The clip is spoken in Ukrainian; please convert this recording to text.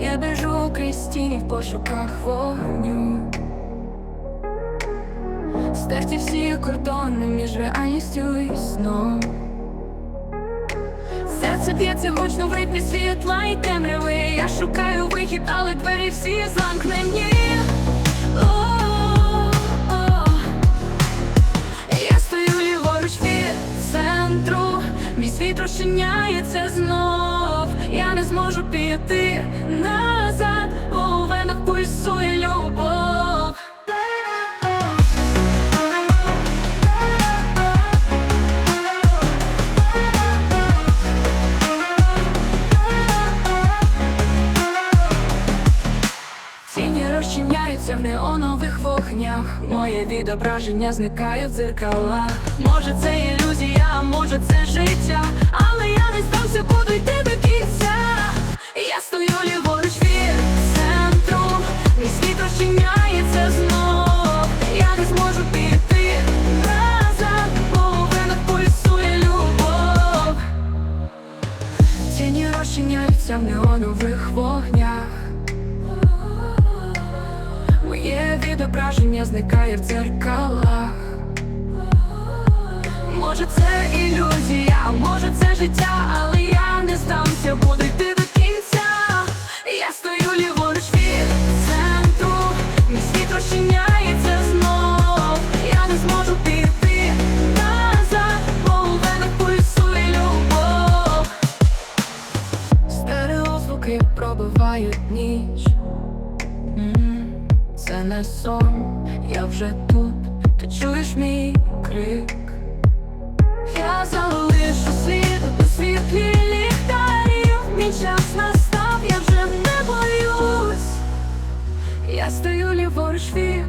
Я біжу крізь тіні в пошуках вогню. Стерті всі кордони між реальністю і сном. Серце б'ється гучно в ритмі світла і темряви. Я шукаю вихід, але двері всі замкнені. Я стою ліворуч від центру, мій світ розчиняється знов. Зможу піти назад, бо у венах пульсує любов. Тіні розчиняються в неонових вогнях. Моє відображення зникає в дзеркалах. Може, це ілюзія, може це життя. В неонових вогнях. Моє відображення зникає в дзеркалах. Може це пробивають ніч. Це не сон, я вже тут, ти чуєш мій крик. Я залишу світ у світлі ліхтарів. Мій час настав, я вже не боюсь. Я стою ліворуч від